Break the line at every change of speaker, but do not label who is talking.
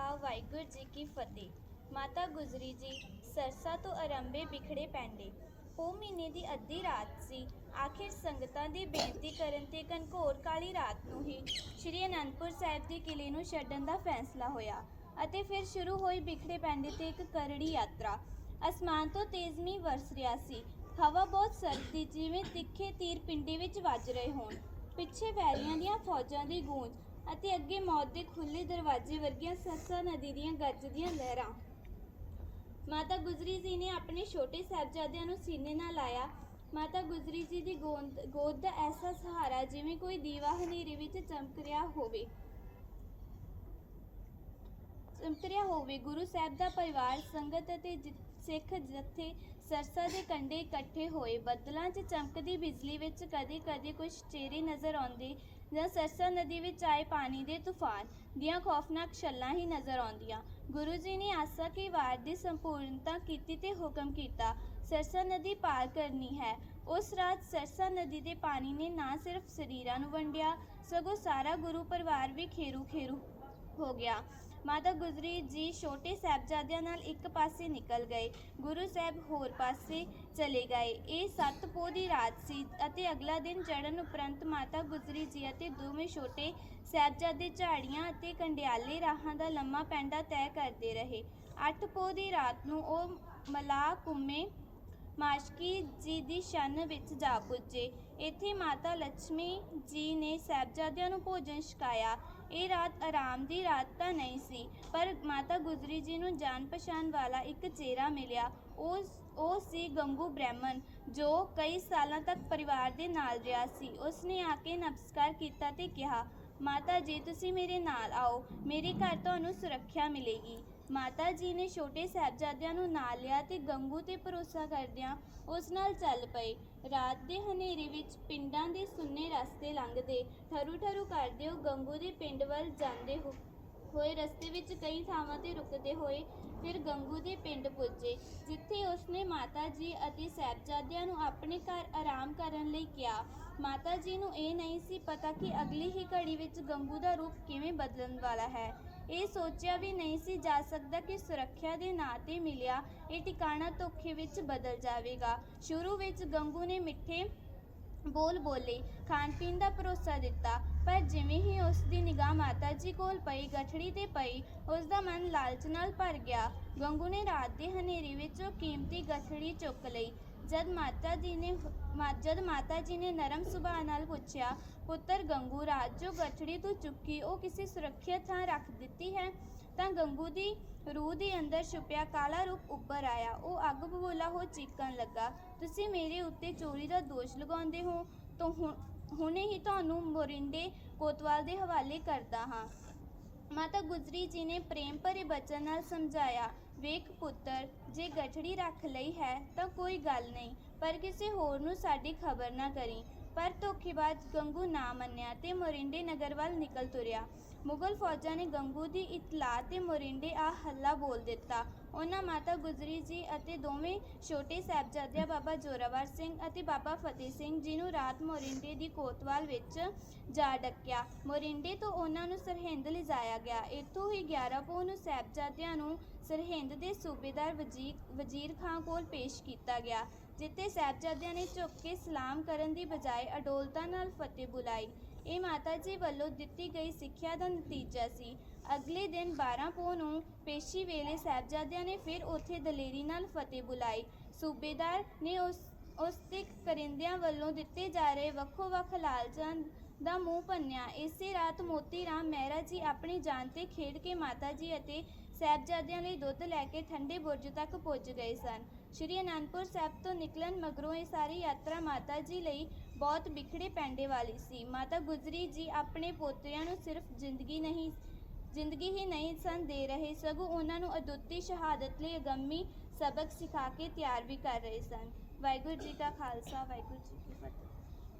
ਖਾਲਸਾ ਵਾਹਿਗੁਰੂ ਜੀ ਕੀ ਫਤਿਹ। ਮਾਤਾ ਗੁਜਰੀ ਜੀ, ਸਰਸਾ ਤੋਂ ਅਰੰਭੇ ਬਿਖੜੇ ਪੈਂਦੇ। ਉਹ ਮਹੀਨੇ ਦੀ ਅੱਧੀ ਰਾਤ ਸੀ। ਆਖਿਰ ਸੰਗਤਾਂ ਦੀ ਬੇਨਤੀ ਕਰਨ ਤੇ ਕਨਕੋਰ ਕਾਲੀ ਰਾਤ ਨੂੰ ਹੀ ਸ਼੍ਰੀ ਅਨੰਦਪੁਰ ਸਾਹਿਬ ਦੇ ਕਿਲੇ ਨੂੰ ਛੱਡਣ ਦਾ ਫੈਸਲਾ ਹੋਇਆ ਅਤੇ ਫਿਰ ਸ਼ੁਰੂ ਹੋਈ ਬਿਖੜੇ ਪੈਂਦੇ ਤੇ ਇੱਕ ਕਰੜੀ ਯਾਤਰਾ। ਅਸਮਾਨ ਤੋਂ ਤੇਜ਼ ਮੀਂਹ ਵਰਸ ਰਿਹਾ ਸੀ। ਹਵਾ ਬਹੁਤ ਸਰਦੀ, ਜਿਵੇਂ ਤਿੱਖੇ ਤੀਰ ਪਿੰਡੀ ਵਿੱਚ ਵੱਜ ਰਹੇ ਹੋਣ। ਪਿੱਛੇ ਵੈਰੀਆਂ ਦੀਆਂ ਫੌਜਾਂ ਦੀ ਗੂੰਜ ਅਤੇ ਅੱਗੇ ਮੌਤ ਦੇ ਖੁੱਲੇ ਦਰਵਾਜ਼ੇ ਵਰਗੀਆਂ ਸਰਸਾ ਨਦੀ ਦੀਆਂ ਗੱਜਦੀਆਂ ਲਹਿਰਾਂ। ਮਾਤਾ ਗੁਜਰੀ ਜੀ ਨੇ ਆਪਣੇ ਛੋਟੇ ਸਾਹਿਬਜ਼ਾਦਿਆਂ ਨੂੰ ਸੀਨੇ ਨਾਲ ਲਾਇਆ ਮਾਤਾ ਗੁਜਰੀ ਜੀ ਦੀ ਗੋਦ ਗੋਦ ਦਾ ਐਸਾ ਸਹਾਰਾ ਜਿਵੇਂ ਕੋਈ ਦੀਵਾ ਹਨੇਰੇ ਵਿੱਚ ਚਮਕ ਰਿਹਾ ਹੋਵੇ। ਚਮਕ ਰਿਹਾ ਹੋਵੇ, ਗੁਰੂ ਸਾਹਿਬ ਦਾ ਪਰਿਵਾਰ, ਸੰਗਤ ਅਤੇ ਜ- ਸਿੱਖ ਜਥੇ ਸਰਸਾ ਦੇ ਕੰਢੇ ਇਕੱਠੇ ਹੋਏ। ਬੱਦਲਾਂ 'ਚ ਚਮਕਦੀ ਬਿਜਲੀ ਵਿੱਚ ਕਦੇ-ਕਦੇ ਕੁਝ ਚਿਹਰੇ ਨਜ਼ਰ ਆਉਂਦੇ ਜਾਂ ਸਰਸਾ ਨਦੀ ਵਿੱਚ ਆਏ ਪਾਣੀ ਦੇ ਤੂਫਾਨ ਦੀਆਂ ਖੌਫਨਾਕ ਛੱਲਾਂ ਹੀ ਨਜ਼ਰ ਆਉਂਦੀਆਂ। ਗੁਰੂ ਜੀ ਨੇ ਆਸਾ ਕੀ ਵਾਰ ਦੀ ਸੰਪੂਰਨਤਾ ਕੀਤੀ ਤੇ ਹੁਕਮ ਕੀਤਾ, ਸਰਸਾ ਨਦੀ ਪਾਰ ਕਰਨੀ ਹੈ। ਉਸ ਰਾਤ ਸਰਸਾ ਨਦੀ ਦੇ ਪਾਣੀ ਨੇ ਨਾ ਸਿਰਫ ਸਰੀਰਾਂ ਨੂੰ ਵੰਡਿਆ, ਸਗੋਂ ਸਾਰਾ ਗੁਰੂ ਪਰਿਵਾਰ ਵੀ ਖੇਰੂ ਖੇਰੂ ਹੋ ਗਿਆ। ਮਾਤਾ ਗੁਜਰੀ ਜੀ ਛੋਟੇ ਸਾਹਿਬਜ਼ਾਦਿਆਂ ਨਾਲ ਇੱਕ ਪਾਸੇ ਨਿਕਲ ਗਏ। ਗੁਰੂ ਸਾਹਿਬ ਹੋਰ ਪਾਸੇ ਚਲੇ ਗਏ। ਇਹ ਸੱਤ ਪੋਹ ਦੀ ਰਾਤ ਸੀ ਅਤੇ ਅਗਲਾ ਦਿਨ ਚੜ੍ਹਨ ਉਪਰੰਤ ਮਾਤਾ ਗੁਜਰੀ ਜੀ ਅਤੇ ਦੋਵੇਂ ਛੋਟੇ ਸਾਹਿਬਜ਼ਾਦੇ ਝਾੜੀਆਂ ਅਤੇ ਕੰਡਿਆਲੇ ਰਾਹਾਂ ਦਾ ਲੰਮਾ ਪੈਂਡਾ ਤੈਅ ਕਰਦੇ ਰਹੇ। ਅੱਠ ਪੋਹ ਦੀ ਰਾਤ ਨੂੰ ਉਹ ਮਲਾ ਕੁੰਮੇ ਮਾਸ਼ਕੀ ਜੀ ਦੀ ਛੰਨ ਵਿੱਚ ਜਾ ਪੁੱਜੇ। ਇੱਥੇ ਮਾਤਾ ਲక్ష్ਮੀ ਜੀ ਨੇ ਸਾਹਿਬਜ਼ਾਦਿਆਂ ਨੂੰ ਭੋਜਨ ਛਕਾਇਆ। ਇਹ ਰਾਤ ਆਰਾਮ ਦੀ ਰਾਤ ਤਾਂ ਨਹੀਂ ਸੀ, ਪਰ ਮਾਤਾ ਗੁਜਰੀ ਜੀ ਨੂੰ ਜਾਣ ਪਛਾਣ ਵਾਲਾ ਇੱਕ ਚਿਹਰਾ ਮਿਲਿਆ। ਉਹ ਉਹ ਸੀ ਗੰਗੂ ਬ੍ਰਾਹਮਣ, ਜੋ ਕਈ ਸਾਲਾਂ ਤੱਕ ਪਰਿਵਾਰ ਦੇ ਨਾਲ ਰਿਹਾ ਸੀ। ਉਸ ਨੇ ਆ ਕੇ ਨਮਸਕਾਰ ਕੀਤਾ ਤੇ ਕਿਹਾ, ਮਾਤਾ ਜੀ, ਤੁਸੀਂ ਮੇਰੇ ਨਾਲ ਆਓ। ਮੇਰੇ ਘਰ ਤੁਹਾਨੂੰ ਸੁਰੱਖਿਆ ਮਿਲੇਗੀ। ਮਾਤਾ ਜੀ ਨੇ ਛੋਟੇ ਸਾਹਿਬਜ਼ਾਦਿਆਂ ਨੂੰ ਨਾਲ ਲਿਆ ਤੇ ਗੰਗੂ ਤੇ ਭਰੋਸਾ ਕਰਦਿਆਂ ਉਸ ਨਾਲ ਚੱਲ ਪਏ। ਰਾਤ ਦੇ ਹਨੇਰੇ ਵਿੱਚ ਪਿੰਡਾਂ ਦੇ ਸੁੰਨੇ ਰਸਤੇ ਲੰਘਦੇ ਠਰੂ ਠਰੂ ਕਰਦੇ ਉਹ ਗੰਗੂ ਦੇ ਪਿੰਡ ਵੱਲ ਜਾਂਦੇ ਹੋ, ਹੋਏ ਰਸਤੇ ਵਿੱਚ ਕਈ ਥਾਵਾਂ ਤੇ ਰੁਕਦੇ ਹੋਏ ਫਿਰ ਗੰਗੂ ਦੇ ਪਿੰਡ ਪੁੱਜੇ, ਜਿੱਥੇ ਉਸਨੇ ਮਾਤਾ ਜੀ ਅਤੇ ਸਾਹਿਬਜ਼ਾਦਿਆਂ ਨੂੰ ਆਪਣੇ ਘਰ ਆਰਾਮ ਕਰਨ ਲਈ ਕਿਹਾ। ਮਾਤਾ ਜੀ ਨੂੰ ਇਹ ਨਹੀਂ ਸੀ ਪਤਾ ਕਿ ਅਗਲੀ ਹੀ ਘੜੀ ਵਿੱਚ ਗੰਗੂ ਦਾ ਰੂਪ ਕਿਵੇਂ ਬਦਲਣ ਵਾਲਾ ਹੈ। ਇਹ ਸੋਚਿਆ ਵੀ ਨਹੀਂ ਸੀ ਜਾ ਸਕਦਾ ਕਿ ਸੁਰੱਖਿਆ ਦੇ ਨਾਂ ਤੇ ਮਿਲਿਆ। ਇਹ ਟਿਕਾਣਾ ਧੋਖੇ ਵਿੱਚ ਬਦਲ ਜਾਵੇਗਾ। ਸ਼ੁਰੂ ਵਿੱਚ ਗੰਗੂ ਨੇ ਮਿੱਠੇ ਬੋਲ ਬੋਲੇ, ਖਾਣ ਪੀਣ ਦਾ ਭਰੋਸਾ ਦਿੱਤਾ, ਪਰ ਜਿਵੇਂ ਹੀ ਉਸ ਦੀ ਨਿਗਾਹ ਮਾਤਾ ਜੀ ਕੋਲ ਪਈ, ਗਠੜੀ ਤੇ ਪਈ ਉਸ ਦਾ ਮਨ ਲਾਲਚ ਨਾਲ ਭਰ ਗਿਆ। ਗੰਗੂ ਨੇ ਰਾਤ ਦੇ ਹਨੇਰੇ ਵਿੱਚ ਉਹ ਕੀਮਤੀ ਗਠੜੀ ਚੁੱਕ ਲਈ। ਜਦ ਮਾਤਾ ਜੀ ਨੇ ਮਾ- ਜਦ ਮਾਤਾ ਜੀ ਨੇ ਨਰਮ ਸੁਭਾਅ ਨਾਲ ਪੁੱਛਿਆ, ਪੁੱਤਰ ਗੰਗੂ, ਰਾਤ ਜੋ ਗਠੜੀ ਤੋਂ ਚੁੱਕੀ, ਉਹ ਕਿਸੇ ਸੁਰੱਖਿਅਤ ਥਾਂ ਰੱਖ ਦਿੱਤੀ ਹੈ? ਤਾਂ ਗੰਗੂ ਦੀ ਰੂਹ ਦੇ ਅੰਦਰ ਛੁਪਿਆ ਕਾਲਾ ਰੂਪ ਉੱਪਰ ਆਇਆ। ਉਹ ਅੱਗ ਬਬੂਲਾ ਹੋ ਚੀਕਣ ਲੱਗਾ। ਤੁਸੀਂ ਮੇਰੇ ਉੱਤੇ ਚੋਰੀ ਦਾ ਦੋਸ਼ ਲਗਾਉਂਦੇ ਹੋ? ਤਾਂ ਹੁਣ- ਹੁਣੇ ਹੀ ਤੁਹਾਨੂੰ ਮੋਰਿੰਡੇ ਕੋਤਵਾਲ ਦੇ ਹਵਾਲੇ ਕਰਦਾ ਹਾਂ। ਮਾਤਾ ਗੁਜਰੀ ਜੀ ਨੇ ਪ੍ਰੇਮ ਭਰੇ ਬਚਨ ਨਾਲ ਸਮਝਾਇਆ, ਵੇਖ ਪੁੱਤਰ, ਜੇ ਗਠੜੀ ਰੱਖ ਲਈ ਹੈ ਤਾਂ ਕੋਈ ਗੱਲ ਨਹੀਂ, ਪਰ ਕਿਸੇ ਹੋਰ ਨੂੰ ਸਾਡੀ ਖਬਰ ਨਾ ਕਰੀ। ਪਰ ਧੋਖੇਬਾਜ਼ ਗੰਗੂ ਨਾ ਮੰਨਿਆ ਤੇ ਮੋਰਿੰਡੇ ਨਗਰ ਵੱਲ ਨਿਕਲ ਤੁਰਿਆ। ਮੁਗਲ ਫੌਜਾਂ ਨੇ ਗੰਗੂ ਦੀ ਇਤਲਾਹ ਤੇ ਮੋਰਿੰਡੇ ਆ ਹੱਲਾ ਬੋਲ ਦਿੱਤਾ। ਉਹਨਾਂ ਮਾਤਾ ਗੁਜਰੀ ਜੀ ਅਤੇ ਦੋਵੇਂ ਛੋਟੇ ਸਾਹਿਬਜ਼ਾਦਿਆਂ ਬਾਬਾ ਜੋਰਾਵਰ ਸਿੰਘ ਅਤੇ ਬਾਬਾ ਫਤਿਹ ਸਿੰਘ ਜੀ ਨੂੰ ਰਾਤ ਮੋਰਿੰਡੇ ਦੀ ਕੋਤਵਾਲ ਵਿੱਚ ਜਾ ਡੱਕਿਆ। ਮੋਰਿੰਡੇ ਤੋਂ ਉਹਨਾਂ ਨੂੰ ਸਰਹਿੰਦ ਲਿਜਾਇਆ ਗਿਆ। ਇੱਥੋਂ ਹੀ 11 ਪੋਹ ਨੂੰ ਸਾਹਿਬਜ਼ਾਦਿਆਂ ਨੂੰ ਸਰਹਿੰਦ ਦੇ ਸੂਬੇਦਾਰ ਵਜੀਰ, ਵਜ਼ੀਰ ਖਾਂ ਕੋਲ ਪੇਸ਼ ਕੀਤਾ ਗਿਆ, ਜਿੱਥੇ ਸਾਹਿਬਜ਼ਾਦਿਆਂ ਨੇ ਝੁੱਕ ਕੇ ਸਲਾਮ ਕਰਨ ਦੀ ਬਜਾਏ ਅਡੋਲਤਾ ਨਾਲ ਫਤਿਹ ਬੁਲਾਈ। ਇਹ ਮਾਤਾ ਜੀ ਵੱਲੋਂ ਦਿੱਤੀ ਗਈ ਸਿੱਖਿਆ ਦਾ ਨਤੀਜਾ ਸੀ। ਅਗਲੇ ਦਿਨ 12 ਪੋਹ ਨੂੰ ਪੇਸ਼ੀ ਵੇਲੇ ਸਾਹਿਬਜ਼ਾਦਿਆਂ ਨੇ ਫਿਰ ਉੱਥੇ ਦਲੇਰੀ ਨਾਲ ਫਤਿਹ ਬੁਲਾਈ। ਸੂਬੇਦਾਰ ਨੇ ਉਸ ਉਸ ਤੇ ਕਰਿੰਦਿਆਂ ਵੱਲੋਂ ਦਿੱਤੇ ਜਾ ਰਹੇ ਵੱਖੋ-ਵੱਖ ਲਾਲਚਾਂ ਦਾ ਮੂੰਹ ਭੰਨਿਆ। ਇਸੇ ਰਾਤ ਮੋਤੀ ਰਾਮ ਮਹਿਰਾ ਜੀ ਆਪਣੀ ਜਾਨ ਤੇ ਖੇਡ ਕੇ ਮਾਤਾ ਜੀ ਅਤੇ ਸਾਹਿਬਜ਼ਾਦਿਆਂ ਲਈ ਦੁੱਧ ਲੈ ਕੇ ਠੰਡੇ ਬੁਰਜ ਤੱਕ ਪੁੱਜ ਗਏ ਸਨ। ਸ਼੍ਰੀ ਅਨੰਦਪੁਰ ਸਾਹਿਬ ਤੋਂ ਨਿਕਲਣ ਮਗਰੋਂ ਇਹ ਸਾਰੀ ਯਾਤਰਾ ਮਾਤਾ ਜੀ ਲਈ ਬਹੁਤ ਵਿਖੜੇ ਪੈਂਡੇ ਵਾਲੀ ਸੀ। ਮਾਤਾ ਗੁਜਰੀ ਜੀ ਆਪਣੇ ਪੋਤਰਿਆਂ ਨੂੰ ਸਿਰਫ ਜ਼ਿੰਦਗੀ ਨਹੀਂ, ਜ਼ਿੰਦਗੀ ਹੀ ਨਹੀਂ ਸਨ ਦੇ ਰਹੇ, ਸਗੋਂ ਉਹਨਾਂ ਨੂੰ ਅਦੁੱਤੀ ਸ਼ਹਾਦਤ ਲਈ ਅਗੰਮੀ ਸਬਕ ਸਿਖਾ ਕੇ ਤਿਆਰ ਵੀ ਕਰ ਰਹੇ ਸਨ। ਵਾਹਿਗੁਰੂ ਜੀ ਕਾ ਖਾਲਸਾ, ਵਾਹਿਗੁਰੂ ਜੀ ਕੀ ਫਤਿਹ।